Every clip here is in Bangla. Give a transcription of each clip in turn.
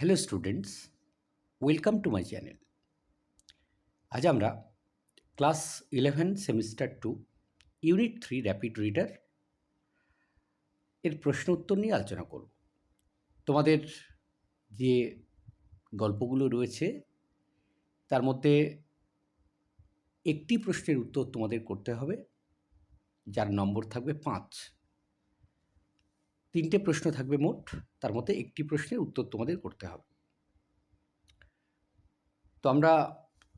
Hello students, welcome to my channel. আজ আমরা class eleven semester two, unit three rapid reader এর প্রশ্ন উত্তর নিয়ে আলোচনা করব। তোমাদের যে গল্পগুলো রয়েছে, তার মধ্যে একটি প্রশ্নের উত্তর তোমাদের করতে হবে, যার নম্বর থাকবে পাঁচ। তিনটে প্রশ্ন থাকবে মোট। তার মধ্যে একটি প্রশ্নের উত্তর তোমাদের করতে হবে। তো আমরা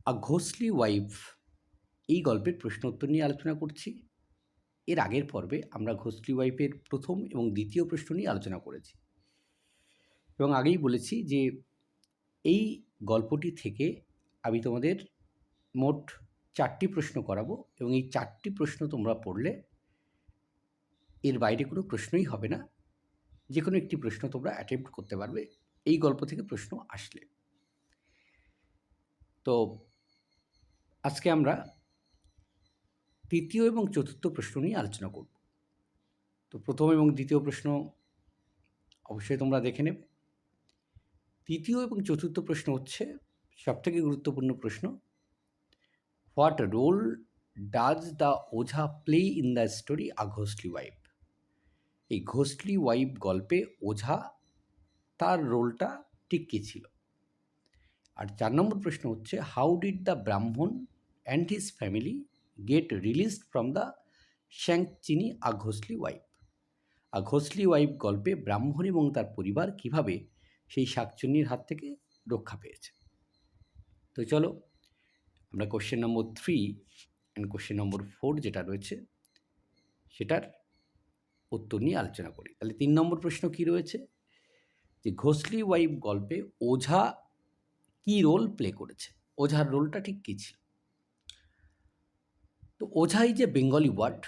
আ ঘোষলি ওয়াইফ এই গল্পের প্রশ্ন উত্তর নিয়ে আলোচনা করছি। এর আগের পর্বে আমরা ঘোষলি ওয়াইফের প্রথম এবং দ্বিতীয় প্রশ্ন নিয়ে আলোচনা করেছি। এবং আগেই বলেছি যে এই গল্পটি থেকে আমি তোমাদের মোট চারটি প্রশ্ন করাবো এবং এই চারটি প্রশ্ন তোমরা পড়লে এর বাইরে কোনো প্রশ্নই হবে না। যে কোনো একটি প্রশ্ন তোমরা অ্যাটেম্প্ট করতে পারবে। এই গল্প থেকে প্রশ্ন আসলে। তো আজকে আমরা তৃতীয় এবং চতুর্থ প্রশ্ন নিয়ে আলোচনা করব। তো প্রথম এবং দ্বিতীয় প্রশ্ন অবশ্যই তোমরা দেখে নেবে। তৃতীয় এবং চতুর্থ প্রশ্ন হচ্ছে সবথেকে গুরুত্বপূর্ণ প্রশ্ন, what role does the ojha play in the story a ghostly wife? এই ঘোস্টলি ওয়াইফ গল্পে ওঝা তার রোলটা ঠিক কী ছিল? আর চার নম্বর প্রশ্ন হচ্ছে how did the Brahmin and his family get released from the শ্যাংচিনি a ঘোসলি wife a ঘোসলি wife গল্পে ব্রাহ্মণ এবং তার পরিবার কীভাবে সেই শাকচুন্নির হাত থেকে রক্ষা পেয়েছে? তো চলো, আমরা question number three and question number four যেটা রয়েছে, সেটার উত্তর নিয়ে আলোচনা করি। তাহলে তিন নম্বর প্রশ্ন কি রয়েছে? যে ঘোষলি ওয়াইফ গল্পে ওঝা কি রোল প্লে করেছে? ওঝার রোলটা ঠিক কী ছিল? তো ওঝাই যে বেঙ্গলি ওয়ার্ড,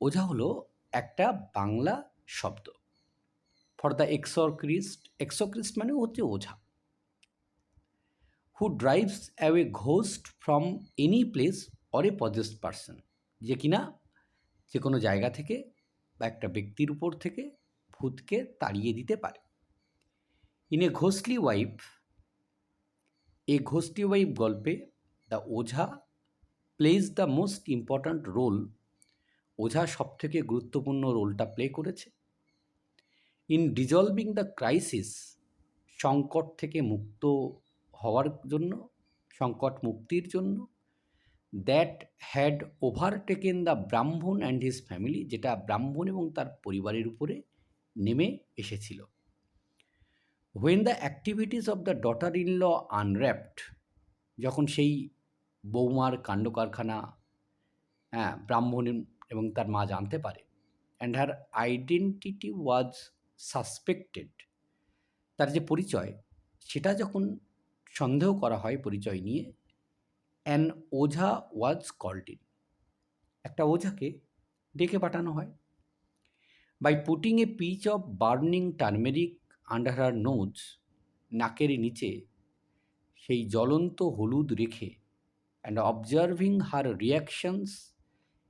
ওঝা হলো একটা বাংলা শব্দ। ফর দ্য এক্সরক্রিস্ট এক্সোক্রিস্ট মানে হচ্ছে ওঝা। Who drives away ghost from any place or a possessed person. যে কিনা যে কোনো জায়গা থেকে বা একটা ব্যক্তির উপর থেকে ভূতকে তাড়িয়ে দিতে পারে। ইন এ ঘোস্টলি ওয়াইফ এই ঘোস্টলি ওয়াইফ গল্পে the ojha plays the most important role ওঝা সবথেকে গুরুত্বপূর্ণ রোলটা প্লে করেছে। ইন ডিজলভিং দ্য ক্রাইসিস সংকট থেকে মুক্ত হওয়ার জন্য, সংকট মুক্তির জন্য that had overtaken the Brahmin and his family যেটা ব্রাহ্মণ এবং তার পরিবারের উপরে নেমে এসেছিল। When the activities of the daughter in law unwrapped যখন সেই বৌমার কাণ্ড কারখানা হ্যাঁ ব্রাহ্মণ এবং তার মা জানতে পারে and her identity was suspected তার যে পরিচয়, সেটা যখন সন্দেহ করা হয় পরিচয় নিয়ে an ojha was called in একটা ওঝাকে ডেকে পাঠানো হয়। By putting a piece of burning turmeric under her nose নাকের নিচে সেই জ্বলন্ত হলুদ রেখে অ্যান্ড অবজার্ভিং হার রিয়াকশনস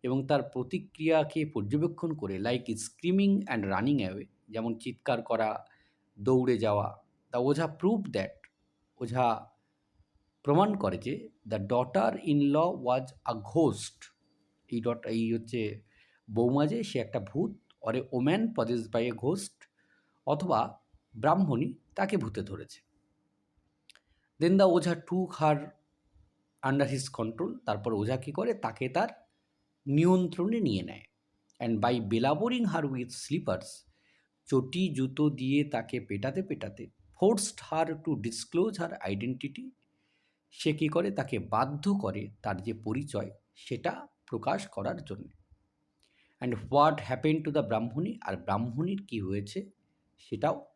এবং তার প্রতিক্রিয়াকে পর্যবেক্ষণ করে like screaming and running away যেমন চিৎকার করা, দৌড়ে যাওয়া দ্য ওঝা প্রুভ দ্যাট ওঝা প্রমাণ করে যে the daughter in law was a ghost এই ডট এই হচ্ছে বৌমা যে, সে একটা ভূত or a woman possessed by a ghost অথবা ব্রাহ্মণী তাকে ভূতে ধরেছে। Then the ojha to her under his control তারপর ওঝা কী করে? তাকে তার নিয়ন্ত্রণে নিয়ে নেয়। And by belabouring her with slippers চটি, জুতো দিয়ে তাকে পেটাতে পেটাতে forced her to disclose her identity সে কী করে? তাকে বাধ্য করে তার যে পরিচয়, সেটা প্রকাশ করার জন্য। And what happen to the Brahmani আর ব্রাহ্মণীর কী হয়েছে? সেটাও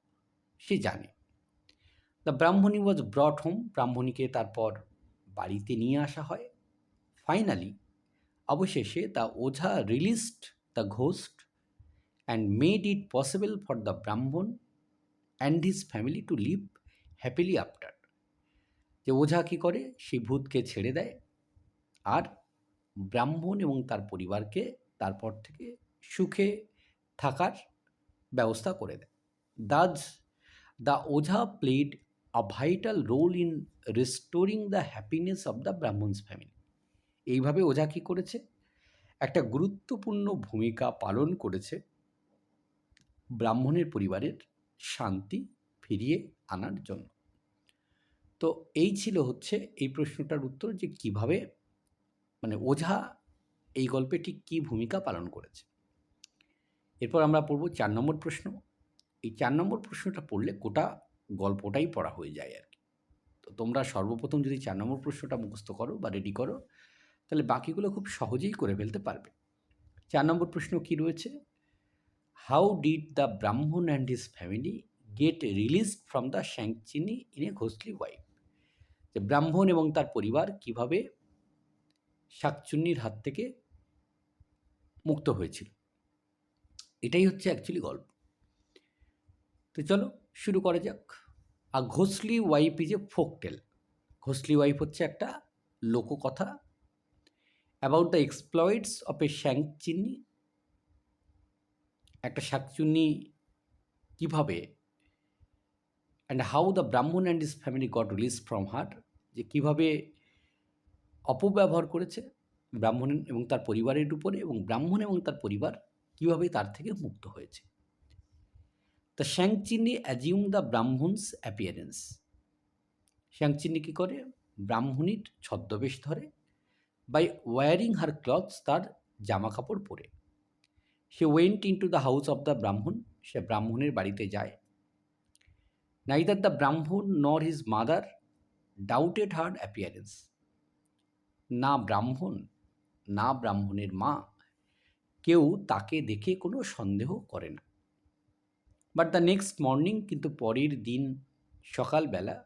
সে জানে। দ্য ব্রাহ্মণী ওয়াজ ব্রট হোম ব্রাহ্মণীকে তারপর বাড়িতে নিয়ে আসা হয়। ফাইনালি অবশেষে the ojha released the ghost and made it possible for the Brahmin and his family to live happily after যে ওঝা কী করে? সেই ভূতকে ছেড়ে দেয় আর ব্রাহ্মণ এবং তার পরিবারকে তারপর থেকে সুখে থাকার ব্যবস্থা করে দেয়। Thus the ojha played a vital role in restoring the happiness of the Brahmin's family এইভাবে ওঝা কী করেছে? একটা গুরুত্বপূর্ণ ভূমিকা পালন করেছে ব্রাহ্মণের পরিবারের শান্তি ফিরিয়ে আনার জন্য। তো এই ছিল হচ্ছে এই প্রশ্নটার উত্তর যে কীভাবে মানে ওঝা এই গল্পে ঠিক কী ভূমিকা পালন করেছে। এরপর আমরা পড়ব চার নম্বর প্রশ্ন। এই চার নম্বর প্রশ্নটা পড়লে গোটা গল্পটাই পড়া হয়ে যায় আর কি। তো তোমরা সর্বপ্রথম যদি চার নম্বর প্রশ্নটা মুখস্থ করো বা রেডি করো, তাহলে বাকিগুলো খুব সহজেই করে ফেলতে পারবে। চার নম্বর প্রশ্ন কি রয়েছে? How did the Brahmin and his family get release from the Shankchunni in a ঘোষলি wife যে ব্রাহ্মণ এবং তার পরিবার কীভাবে শাকচুন্নির হাত থেকে মুক্ত হয়েছিল। এটাই হচ্ছে অ্যাকচুয়ালি গল্প। তো চলো শুরু করা যাক। আর ঘোষলি ওয়াইফ ইজ এ ফোকটেল ঘোষলি ওয়াইফ হচ্ছে একটা লোককথা about the exploits of a Shankchunni একটা শাকচুন্নি কীভাবে and how the Brahmin and his family got release from her যে কীভাবে অপব্যবহার করেছে ব্রাহ্মণ এবং তার পরিবারের উপরে এবং ব্রাহ্মণ এবং তার পরিবার কীভাবে তার থেকে মুক্ত হয়েছে। The Shankchunni assume the Brahmin's appearance শ্যাংচিন্নি কী করে? ব্রাহ্মণীর ছদ্মবেশ ধরে বাই ওয়ারিং হার ক্লথস তার জামা কাপড় পরে। সে went into the house of the Brahmin সে ব্রাহ্মণের বাড়িতে যায়। Neither the Brahmin nor his mother doubted her appearance না ব্রাহ্মণ, না ব্রাহ্মণের মা, কেউ তাকে দেখে কোনো সন্দেহ করে না। বাট দ্য নেক্সট মর্নিং কিন্তু পরের দিন সকালবেলা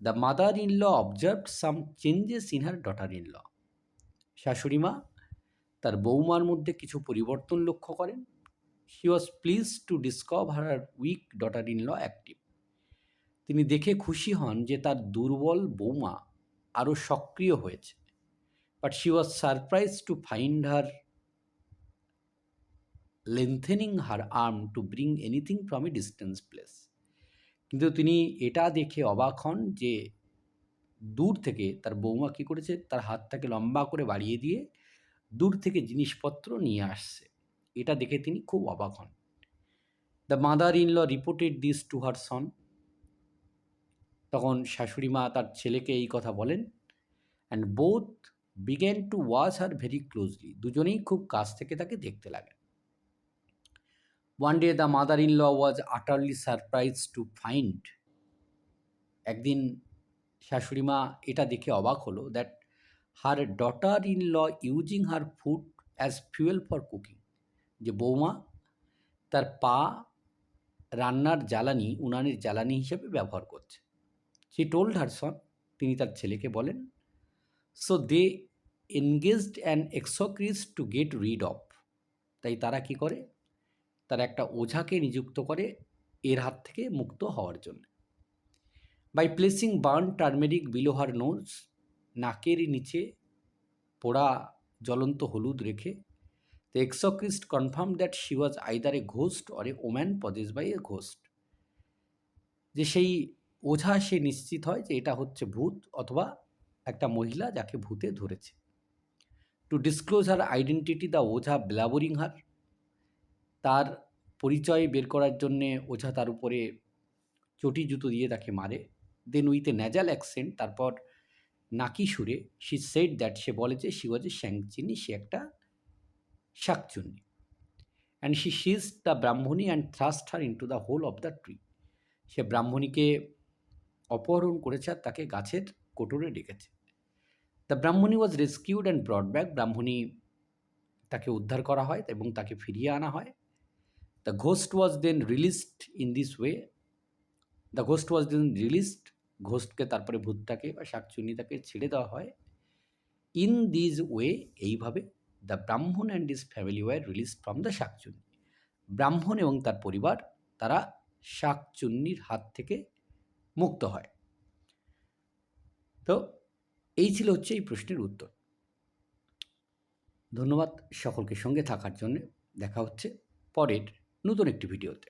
the mother in law observe some changes in her daughter in law শাশুড়ি মা, তার বৌমার মধ্যে কিছু পরিবর্তন লক্ষ্য করেন। She was pleased to discover her weak daughter in law active তিনি দেখে খুশি হন যে তার দুর্বল বৌমা আরও সক্রিয় হয়েছে। But she was surprise to find her lengthening her arm to bring anything from a distance place কিন্তু তিনি এটা দেখে অবাক হন যে দূর থেকে তার বৌমা কী করেছে, তার হাতটাকে লম্বা করে বাড়িয়ে দিয়ে দূর থেকে জিনিসপত্র নিয়ে আসছে। এটা দেখে তিনি খুব অবাক হন। The mother in law reported this to her son তখন শাশুড়ি মা তার ছেলেকে এই কথা বলেন and both began to watch her very closely দুজনেই খুব কাছ থেকে তাকে দেখতে লাগেন। One day the mother in law was utterly surprise to find একদিন শাশুড়ি মা এটা দেখে অবাক হলো that her daughter in law using her food as fuel for cooking যে বৌমা তার পা রান্নার জ্বালানি উনানের জ্বালানি হিসেবে ব্যবহার করছে। সি টোল্ড হার সন তিনি তার ছেলেকে বলেন so they engaged and exorcist to get rid of তাই তারা কি করে? তারা একটা ওঝাকে নিযুক্ত করে এর হাত থেকে মুক্ত হওয়ার জন্য। By placing burn turmeric below her nose নাকের নিচে পোড়া জ্বলন্ত হলুদ রেখে the exorcist confirm that she was either a ghost or a woman possess by a ghost যে সেই ওঝা সে নিশ্চিত হয় যে এটা হচ্ছে ভূত অথবা একটা মহিলা যাকে ভূতে ধরেছে। To disclose her identity the Ojha ব্লাবরিং her তার পরিচয় বের করার জন্যে ওঝা তার উপরে চটি জুতো দিয়ে তাকে মারে। Then with a nasal accent তারপর নাকি সুরে শি সেড দ্যাট সে বলে যে শি ওয়াজ এ শ্যাংচিনি সে একটা শাকচুন্নি। And she she's the Brahmani and thrust her into the hole of the tree সে ব্রাহ্মণীকে অপহরণ করেছে আর তাকে গাছের কোটরে ডেকেছে। The Brahmani was rescued and brought back ব্রাহ্মণী তাকে উদ্ধার করা হয় এবং তাকে ফিরিয়ে আনা হয়। The ghost was then released in this way the ghost was then released ঘোস্টকে তারপরে ভূতটাকে বা শাকচুন্নিটাকে ছেড়ে দেওয়া হয়। ইন দিস ওয়ে এইভাবে the Brahmin and his family were release from the shakchunni. ব্রাহ্মণ এবং তার পরিবার, তারা শাকচুন্নির হাত থেকে মুক্ত হয়। তো এই ছিল হচ্ছে এই প্রশ্নের উত্তর। ধন্যবাদ সকলকে সঙ্গে থাকার জন্য। দেখা হচ্ছে পরের নতুন একটি ভিডিওতে।